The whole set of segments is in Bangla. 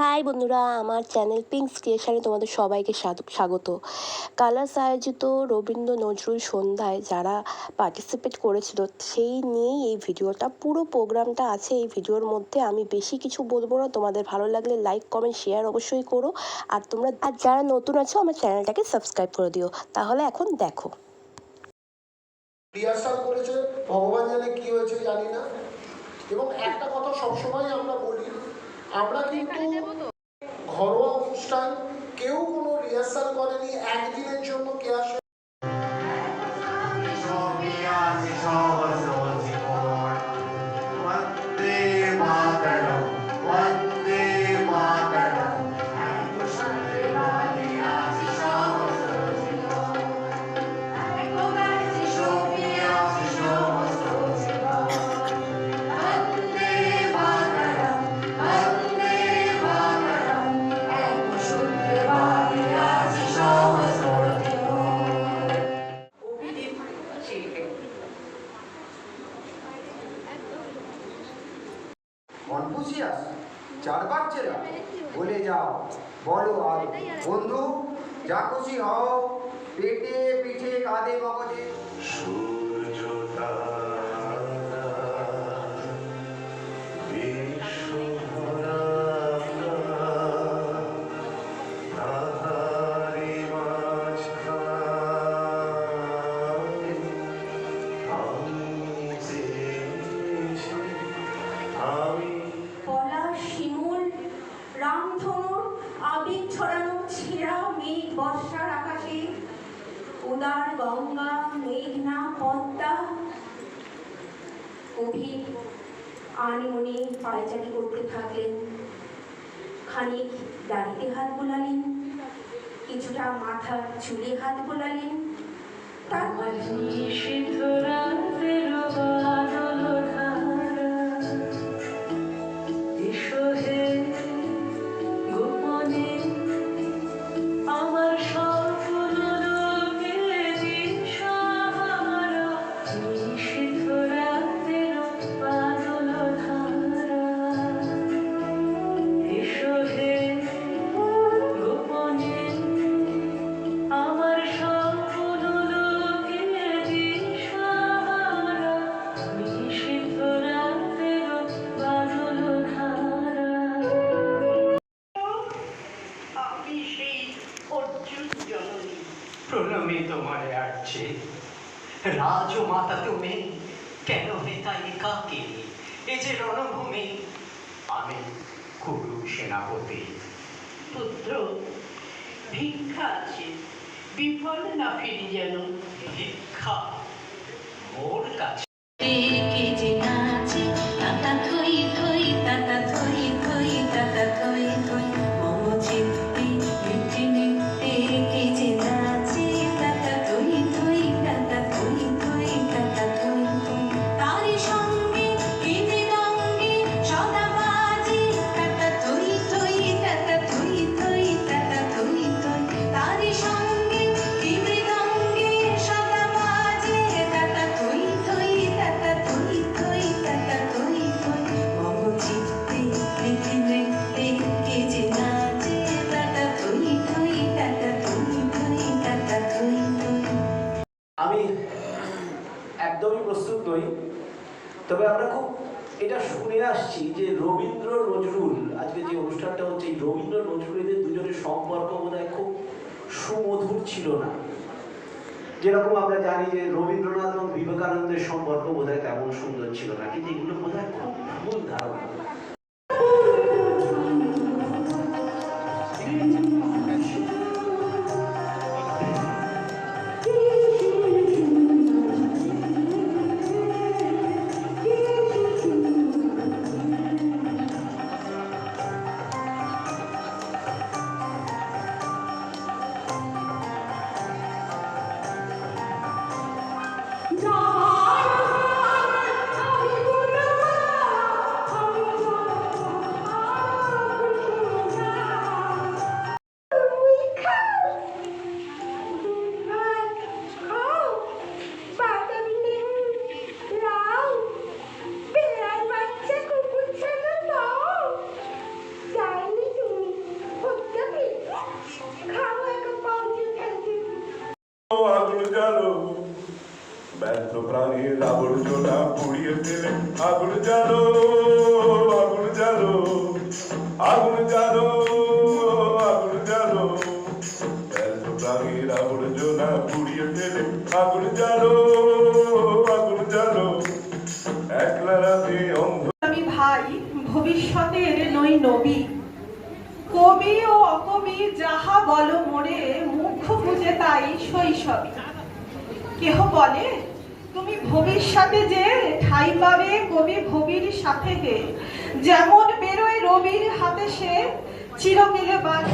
হাই বন্ধুরা, আমার চ্যানেল পিঙ্কস ক্রিয়েশনে তোমাদের সবাইকে স্বাগত। কালার্স আয়োজিত রবীন্দ্র নজরুল সন্ধ্যায় যারা পার্টিসিপেট করেছিল, সেই নিয়েই এই ভিডিওটা, পুরো প্রোগ্রামটা আছে এই ভিডিওর মধ্যে। আমি বেশি কিছু বলব না, তোমাদের ভালো লাগলে লাইক কমেন্ট শেয়ার অবশ্যই করো। আর তোমরা, আর যারা নতুন আছো, আমার চ্যানেলটাকে সাবস্ক্রাইব করে দিও। তাহলে এখন দেখো। ভগবান জানে কি হয়েছে জানি না। এবং একটা কথা সবসময় আমরা বলি আমরা কিন্তু ঘরোয়া অনুষ্ঠান কেউ কোনো রিহার্সাল করেনি একদিনের জন্য কে কনফুসিয়াস চেরা, বলে যাও, বলো আর বন্ধু, যা খুশি হও, পেটে পিঠে কাঁধে মগজে। সূর্য কবি আনমনে পায়চারি করতে থাকলেন। খানিক দাড়িতে হাত বোলালেন, কিছুটা মাথার চুলে হাত বোলালেন। তারপর প্রণমে তোমারে আসছে রাজমাতা তুমি, কেন হেতা একাকে এ যে রণভূমি। আমি কুরু সেনাপতি। পুত্র, ভিক্ষা আছে, বিফল না ফিরি যেন ভিক্ষা। মোর কাছে। নই তবে আমরা খুব এটা শুনে আসছি যে রবীন্দ্র নজরুল, আজকে যে অনুষ্ঠানটা হচ্ছে রবীন্দ্র নজরুলের দুজনের সম্পর্ক বোধ খুব সুমধুর ছিল না। যেরকম আমরা জানি যে রবীন্দ্রনাথ এবং বিবেকানন্দের সম্পর্ক বোধ হয় তেমন সুন্দর ছিল না, কিন্তু এগুলো বোধহয় খুব ভুল ধারণা। প্রাণীর আবর্জনা পুড়িয়ে ফেলে। আগুন জ্বালো আগুন জ্বালো আগুন জ্বালো, আগুন এত প্রাণীর আবর্জনা পুড়িয়ে ফেলে। আগুন জ্বালো আগুন জ্বালো। একলা রাতে আমি ভাই, ভবিষ্যতের নই নবী। কবি ও অকবি যাহা বল মোরে মুখ বুঝে তাই শৈশবী। কেহ বলে তুমি ভবিষ্যতে যে ঠাই পাবে, কবি ভবির সাথে গে যেমন বেরোয় রবির হাতে সে, চিরকেলে বাদ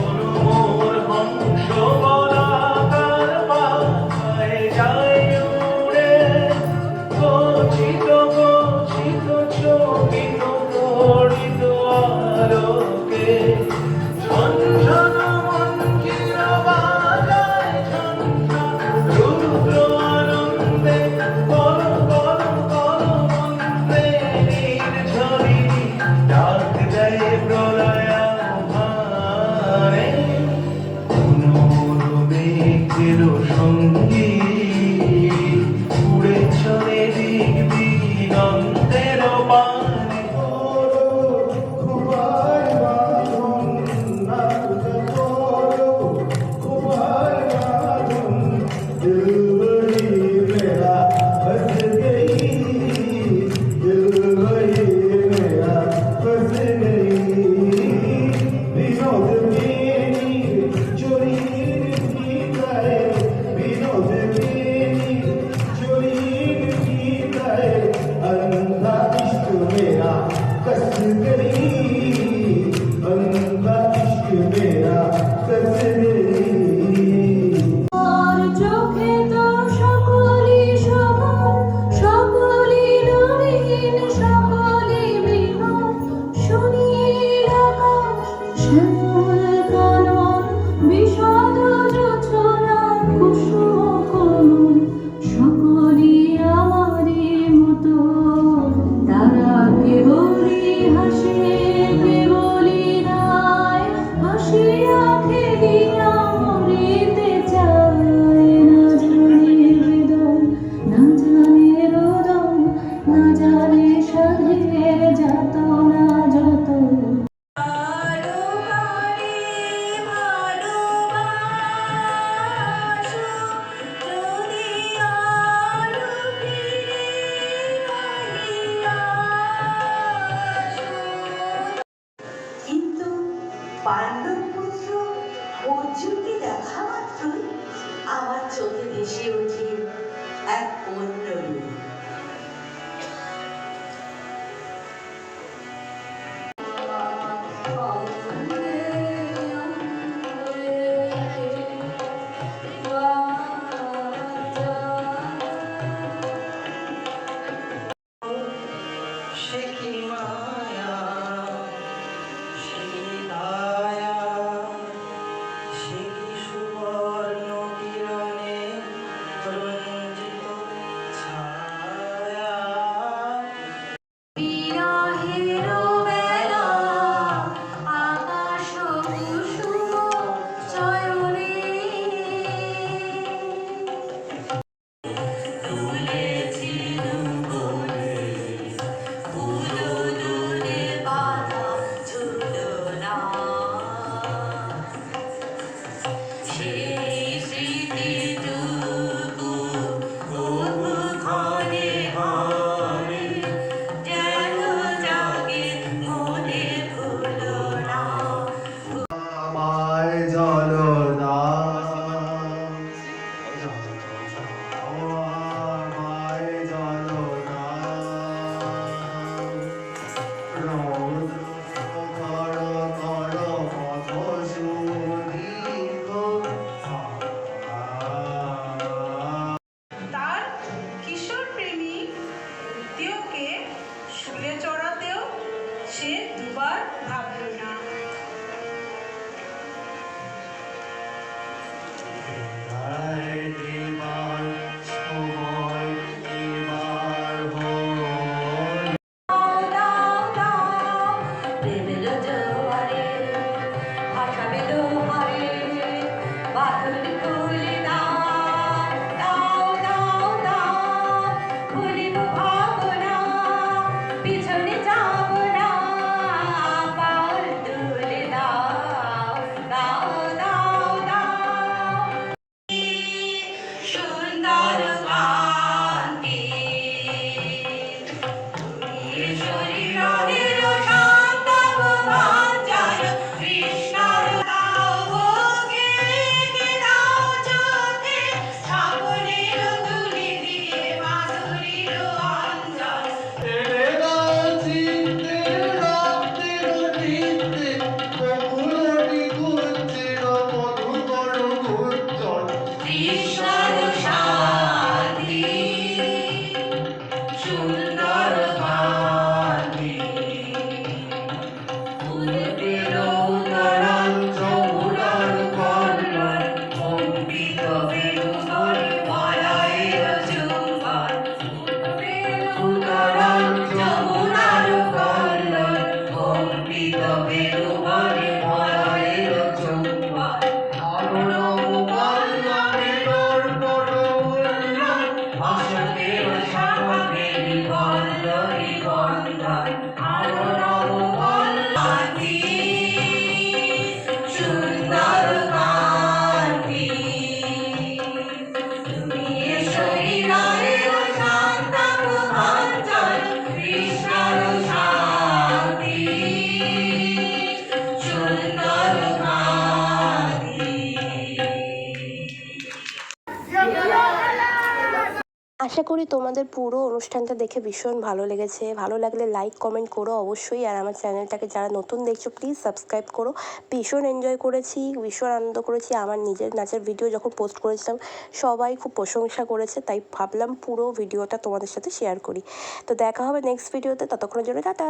কানন বিষাদ করি তোমাদের পুরো অনুষ্ঠানটা দেখে ভীষণ ভালো লেগেছে। ভালো লাগলে লাইক কমেন্ট করো অবশ্যই। আর আমার চ্যানেলটাকে যারা নতুন দেখছ প্লিজ সাবস্ক্রাইব করো। ভীষণ এনজয় করেছি, ভীষণ আনন্দ করেছি। আমার নিজের নাচের ভিডিও যখন পোস্ট করেছিলাম, সবাই খুব প্রশংসা করেছে। তাই ভাবলাম পুরো ভিডিওটা তোমাদের সাথে শেয়ার করি। তো দেখা হবে নেক্সট ভিডিওতে ততক্ষণের জন্য টাটা!